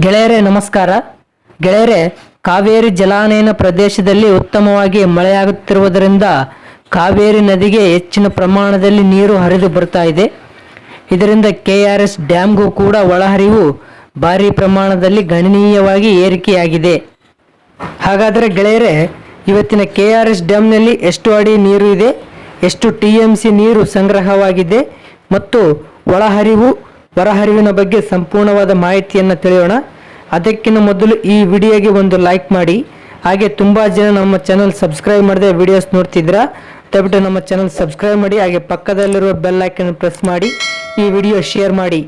ಗೆಳೆಯರೇ, ನಮಸ್ಕಾರ. ಗೆಳೆಯರೆ, ಕಾವೇರಿ ಜಲಾನಯನ ಪ್ರದೇಶದಲ್ಲಿ ಉತ್ತಮವಾಗಿ ಮಳೆಯಾಗುತ್ತಿರುವುದರಿಂದ ಕಾವೇರಿ ನದಿಗೆ ಹೆಚ್ಚಿನ ಪ್ರಮಾಣದಲ್ಲಿ ನೀರು ಹರಿದು ಬರ್ತಾ ಇದೆ. ಇದರಿಂದ ಕೆ ಆರ್ ಎಸ್ ಡ್ಯಾಮ್ಗೂ ಕೂಡ ಒಳಹರಿವು ಭಾರಿ ಪ್ರಮಾಣದಲ್ಲಿ ಗಣನೀಯವಾಗಿ ಏರಿಕೆಯಾಗಿದೆ. ಹಾಗಾದರೆ ಗೆಳೆಯರೆ, ಇವತ್ತಿನ ಕೆ ಆರ್ ಎಸ್ ಡ್ಯಾಮ್ನಲ್ಲಿ ಎಷ್ಟು ಅಡಿ ನೀರು ಇದೆ? ಎಷ್ಟು ಟಿ ಎಂ ಸಿ ನೀರು ಸಂಗ್ರಹವಾಗಿದೆ? ಮತ್ತು ಒಳಹರಿವು ಹೊರಹರಿವಿನ ಬಗ್ಗೆ ಸಂಪೂರ್ಣವಾದ ಮಾಹಿತಿಯನ್ನು ತಿಳಿಯೋಣ. ಅದಕ್ಕಿಂತ ಮೊದಲು ಈ ವಿಡಿಯೋಗೆ ಒಂದು ಲೈಕ್ ಮಾಡಿ. ಹಾಗೆ ತುಂಬ ಜನ ನಮ್ಮ ಚಾನಲ್ ಸಬ್ಸ್ಕ್ರೈಬ್ ಮಾಡದೆ ವಿಡಿಯೋಸ್ ನೋಡ್ತಿದ್ದೀರಾ ದಯವಿಟ್ಟು ನಮ್ಮ ಚಾನಲ್ ಸಬ್ಸ್ಕ್ರೈಬ್ ಮಾಡಿ, ಹಾಗೆ ಪಕ್ಕದಲ್ಲಿರುವ ಬೆಲ್ ಐಕನ್ ಪ್ರೆಸ್ ಮಾಡಿ, ಈ ವಿಡಿಯೋ ಶೇರ್ ಮಾಡಿ.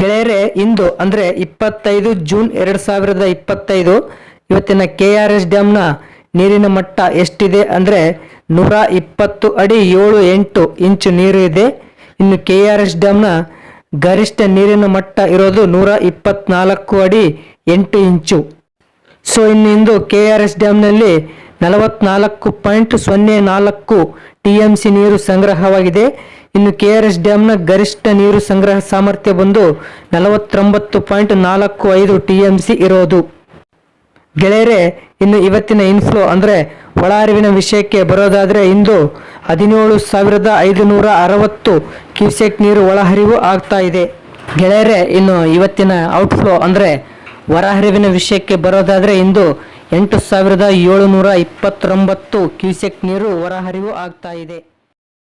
ಗೆಳೆಯರೇ, ಇಂದು ಅಂದರೆ ಇಪ್ಪತ್ತೈದು ಜೂನ್ ಎರಡು ಸಾವಿರದ ಇಪ್ಪತ್ತೈದು, ಇವತ್ತಿನ ಕೆ ಆರ್ ಎಸ್ ಡ್ಯಾಮ್ನ ನೀರಿನ ಮಟ್ಟ ಎಷ್ಟಿದೆ ಅಂದರೆ ನೂರ ಇಪ್ಪತ್ತು ಅಡಿ ಏಳು ಎಂಟು ಇಂಚು ನೀರು ಇದೆ. ಇನ್ನು ಕೆ ಆರ್ ಎಸ್ ಡ್ಯಾಮ್ನ ಗರಿಷ್ಠ ನೀರಿನ ಮಟ್ಟ ಇರೋದು ನೂರ ಇಪ್ಪತ್ನಾಲ್ಕು ಅಡಿ ಎಂಟು ಇಂಚು. ಸೊ ಇನ್ನಿಂದು ಕೆ ಆರ್ ಎಸ್ ಡ್ಯಾಮ್ನಲ್ಲಿ ನಲವತ್ನಾಲ್ಕು ಪಾಯಿಂಟ್ ಸೊನ್ನೆ ನಾಲ್ಕು ಟಿ ಎಂ ಸಿ ನೀರು ಸಂಗ್ರಹವಾಗಿದೆ. ಇನ್ನು ಕೆ ಆರ್ ಎಸ್ ಡ್ಯಾಮ್ನ ಗರಿಷ್ಠ ನೀರು ಸಂಗ್ರಹ ಸಾಮರ್ಥ್ಯ ಬಂದು ನಲವತ್ತೊಂಬತ್ತು ಪಾಯಿಂಟ್ ನಾಲ್ಕು ಐದು ಟಿ ಎಂ ಸಿ ಇರೋದು. ಗೆಳೆಯರೇ, ಇನ್ನು ಇವತ್ತಿನ ಇನ್ಫ್ಲೋ ಅಂದರೆ ಒಳಹರಿವಿನ ವಿಷಯಕ್ಕೆ ಬರೋದಾದರೆ ಇಂದು ಹದಿನೇಳು ಸಾವಿರದ ಐದುನೂರ ಅರವತ್ತು ಕ್ಯೂಸೆಕ್ ನೀರು ಒಳಹರಿವು ಆಗ್ತಾ ಇದೆ. ಗೆಳೆಯರೇ, ಇನ್ನು ಇವತ್ತಿನ ಔಟ್ಫ್ಲೋ ಅಂದರೆ ಹೊರಹರಿವಿನ ವಿಷಯಕ್ಕೆ ಬರೋದಾದರೆ ಇಂದು ಎಂಟು ಸಾವಿರದ ಏಳುನೂರ ಇಪ್ಪತ್ತೊಂಬತ್ತು ಕ್ಯೂಸೆಕ್ ನೀರು ಹೊರಹರಿವು ಆಗ್ತಾ ಇದೆ.